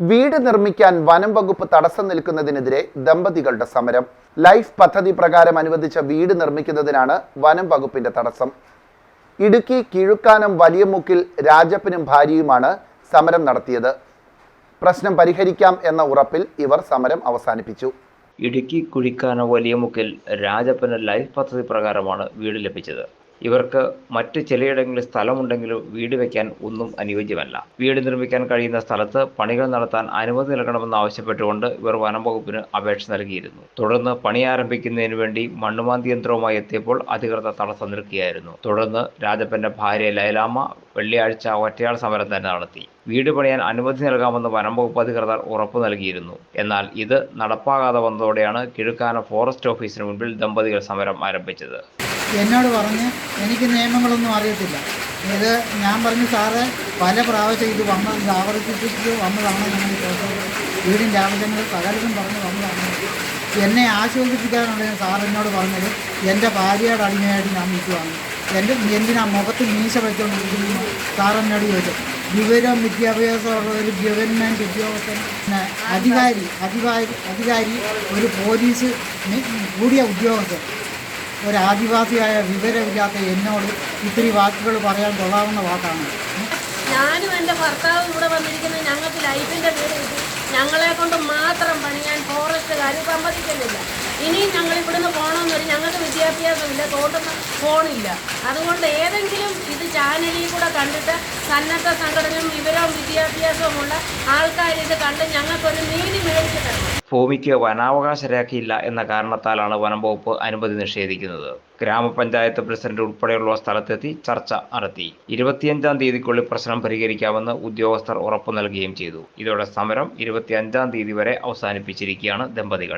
വീട് നിർമ്മിക്കാൻ വനം വകുപ്പ് തടസ്സം നിൽക്കുന്നതിനെതിരെ ദമ്പതികളുടെ സമരം. ലൈഫ് പദ്ധതി പ്രകാരം അനുവദിച്ച വീട് നിർമ്മിക്കുന്നതിനാണ് വനം വകുപ്പിന്റെ തടസ്സം. ഇടുക്കി കിഴുക്കാനം വലിയമുക്കിൽ രാജപ്പനും ഭാര്യയുമാണ് സമരം നടത്തിയത്. പ്രശ്നം പരിഹരിക്കാം എന്ന ഉറപ്പിൽ ഇവർ സമരം അവസാനിപ്പിച്ചു. ഇടുക്കി കുഴിക്കാന വലിയമുക്കിൽ രാജപ്പന് ലൈഫ് പദ്ധതി പ്രകാരമാണ് വീട് ലഭിച്ചത്. ഇവർക്ക് മറ്റ് ചിലയിടങ്ങളിൽ സ്ഥലമുണ്ടെങ്കിലും വീട് വയ്ക്കാൻ ഒന്നും അനുയോജ്യമല്ല. വീട് നിർമ്മിക്കാൻ കഴിയുന്ന സ്ഥലത്ത് പണികൾ നടത്താൻ അനുമതി നൽകണമെന്ന് ആവശ്യപ്പെട്ടുകൊണ്ട് ഇവർ വനം വകുപ്പിന് അപേക്ഷ നൽകിയിരുന്നു. തുടർന്ന് പണി ആരംഭിക്കുന്നതിന് വേണ്ടി മണ്ണുമാന്തി യന്ത്രവുമായി എത്തിയപ്പോൾ അധികൃതർ തടസ്സം നിൽക്കുകയായിരുന്നു. തുടർന്ന് രാജപ്പന്റെ ഭാര്യ ലൈലാമ്മ വെള്ളിയാഴ്ച ഒറ്റയാൾ സമരം തന്നെ നടത്തി. വീട് പണിയാൻ അനുമതി നൽകാമെന്ന് വനം വകുപ്പ് അധികൃതർ ഉറപ്പു നൽകിയിരുന്നു. എന്നാൽ ഇത് നടപ്പാകാതെ വന്നതോടെയാണ് കിഴുക്കാന ഫോറസ്റ്റ് ഓഫീസിന് മുൻപിൽ ദമ്പതികൾ സമരം ആരംഭിച്ചത്. എന്നോട് പറഞ്ഞ് എനിക്ക് നിയമങ്ങളൊന്നും അറിയത്തില്ല. ഇത് ഞാൻ പറഞ്ഞു സാറ് പല പ്രാവശ്യം ഇത് വന്ന ഇത് ആവർത്തിച്ചിട്ട് വന്നതാണ് ഞങ്ങൾ വീടിന്റെ ആവശ്യങ്ങൾ പലരും പറഞ്ഞ് വന്നതാണ്. എന്നെ ആശ്വസിപ്പിക്കാനാണ് സാർ എന്നോട് പറഞ്ഞത്. എന്റെ ഭാര്യയുടെ അടിമയായിട്ട് ഞാൻ നിൽക്കുവാണ്. എന്റെ എന്തിനാ മുഖത്ത് മീശ വെച്ചുകൊണ്ടിരിക്കുന്നു സാർ എന്നോട് ചോദിച്ചു. വിവരം വിദ്യാഭ്യാസമുള്ള ഒരു ഗവൺമെന്റ് ഉദ്യോഗസ്ഥൻ അധികാരി അധികാരി അധികാരി ഒരു പോലീസ് കൂടിയ ഉദ്യോഗസ്ഥൻ. ഒരു ആദിവാസിയായ വിവരമില്ലാത്ത എന്നോട് ഇത്തിരി വാക്കുകൾ പറയാൻ കൊള്ളാവുന്ന വാക്കാണ്. ഞാനും എന്റെ ഭർത്താവും ഇവിടെ വന്നിരിക്കുന്നത് ഞങ്ങൾക്ക് ലൈഫിന്റെ പേര് ഞങ്ങളെ കൊണ്ട് മാത്രം പണിയാൻ ഫോറസ്റ്റുകാർ സമ്മതിക്കുന്നില്ല. ഇനിയും ഞങ്ങൾ ഇവിടുന്ന് പോകണമെന്നൊരു ഞങ്ങൾക്ക് വിദ്യാഭ്യാസമില്ല തോട്ടുന്ന ഫോണില്ല. അതുകൊണ്ട് ഏതെങ്കിലും ഇത് ചാനലിൽ കൂടെ കണ്ടിട്ട് സന്നദ്ധ സംഘടനയും വിവരവും വിദ്യാഭ്യാസവുമുള്ള ആൾക്കാർ ഇത് കണ്ട് ഞങ്ങൾക്കൊരു നീതി മേടിച്ചു തരണം. ഭൂമിക്ക് വനാവകാശ രേഖയില്ല എന്ന കാരണത്താലാണ് വനം വകുപ്പ് അനുമതി നിഷേധിക്കുന്നത്. ഗ്രാമപഞ്ചായത്ത് പ്രസിഡന്റ് ഉൾപ്പെടെയുള്ള സ്ഥലത്തെത്തി ചർച്ച നടത്തി. ഇരുപത്തിയഞ്ചാം തീയതിക്കുള്ളിൽ പ്രശ്നം പരിഹരിക്കാമെന്ന് ഉദ്യോഗസ്ഥർ ഉറപ്പു നൽകുകയും ചെയ്തു. ഇതോടെ സമരം ഇരുപത്തിയഞ്ചാം തീയതി വരെ അവസാനിപ്പിച്ചിരിക്കുകയാണ് ദമ്പതികൾ.